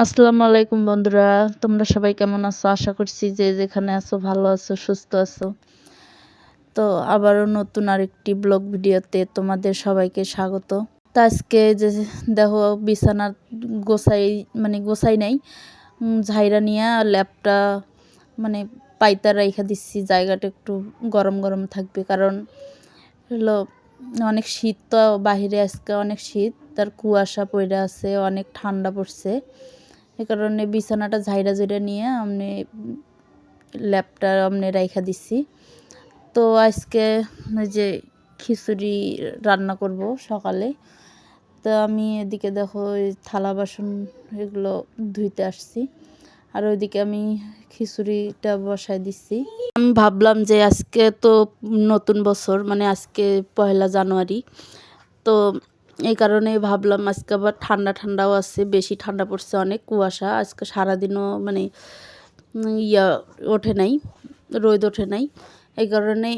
আসসালামু আলাইকুম বন্ধুরা, তোমরা সবাই কেমন আছো? আশা করছি যে যেখানে আছো ভালো আছো, সুস্থ আছো। তো আবারও নতুন আরেকটি ব্লগ ভিডিওতে তোমাদের সবাইকে স্বাগত। তো আজকে যে দেখো, বিছানা গোছাই মানে গোসাই নাই ঝাইরা নিয়ে ল্যাপটা মানে পাইতা রেখা দিচ্ছি, জায়গাটা একটু গরম গরম থাকবে। কারণ হলো অনেক শীত তো, বাহিরে আজকে অনেক শীত, তার কুয়াশা পড়ে আছে, অনেক ঠান্ডা পড়ছে। এ কারণে বিছানাটা ঝাইরা ঝাইরা নিয়ে আমি ল্যাপটা আমি রাইখা দিছি। তো আজকে যে খিচুড়ি রান্না করব সকালে। তো আমি এদিকে দেখো ওই থালা বাসন এগুলো ধুইতে আসছি। আর ওইদিকে আমি খিচুড়িটা বসাই দিচ্ছি আমি ভাবলাম যে আজকে তো নতুন বছর মানে আজকে পয়লা জানুয়ারি। তো এই কারণে ভাবলাম আজকে আবার ঠান্ডা ঠান্ডাও আছে, বেশি ঠান্ডা পড়ছে অনেক কুয়াশা। আজকে সারাদিনও মানে ইয়া ওঠে নাই, রোদ ওঠে নাই। এই কারণে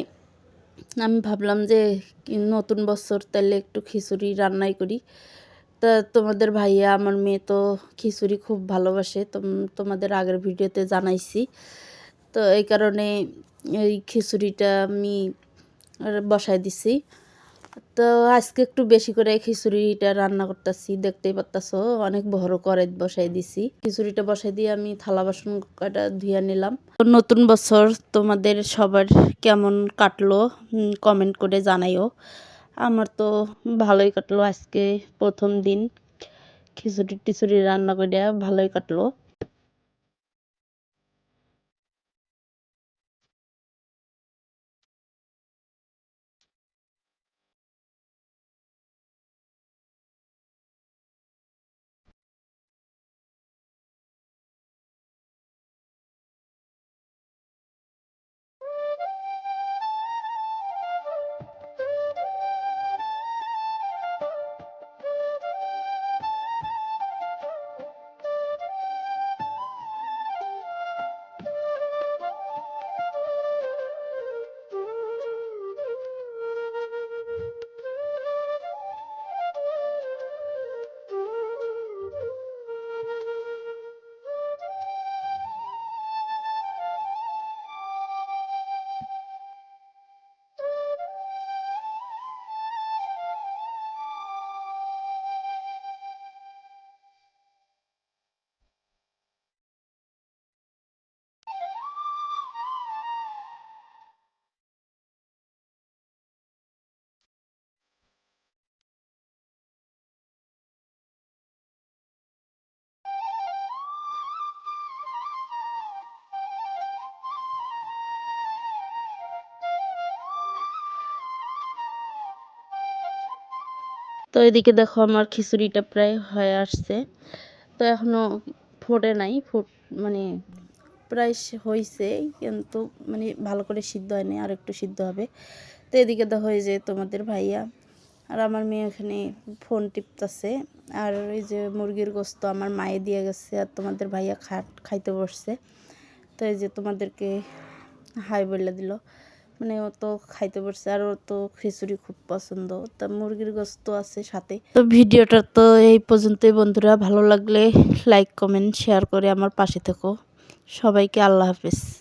আমি ভাবলাম যে নতুন বছর তাহলে একটু খিচুড়ি রান্নাই করি। তা তোমাদের ভাইয়া, আমার মেয়ে তো খিচুড়ি খুব ভালোবাসে তোমাদের আগের ভিডিওতে জানাইছি। তো এই কারণে এই খিচুড়িটা আমি বসাই দিছি। তো আজকে একটু বেশি করে খিচুড়িটা রান্না করতেছি, দেখতেই পারতাছো, অনেক বড় করে বসাই দিছি। খিচুড়িটা বসাই দিয়ে আমি থালা বাসন কটা ধুয়ে নিলাম। নতুন বছর তোমাদের সবার কেমন কাটলো কমেন্ট করে জানাইও। আমার তো ভালোই কাটলো আজকে প্রথম দিন। খিচুড়ি টিচুড়ি রান্না করে ভালোই কাটলো। তো এদিকে দেখো আমার খিচুড়িটা প্রায় হয়ে আসছে। তো এখনও ফোটে নাই, ফুট মানে প্রায় হয়েছে কিন্তু মানে ভালো করে সিদ্ধ হয়নি আর একটু সিদ্ধ হবে। তো এদিকে দেখো এই যে তোমাদের ভাইয়া আর আমার মেয়ে এখানে ফোন টিপতেছে। আর এই যে মুরগির গোস্ত আমার মায়ে দিয়ে গেছে আর তোমাদের ভাইয়া খাট খাইতে বসছে। তো এই যে তোমাদেরকে হাই বলে দিল। মানে ও তো খাইতে পারছে আর ওর তো খিচুড়ি খুব পছন্দ। তা মুরগির গোস্ত আছে সাথে। তো ভিডিওটা তো এই পর্যন্তই বন্ধুরা। ভালো লাগলে লাইক কমেন্ট শেয়ার করে আমার পাশে থেকো। সবাইকে আল্লাহ হাফিজ।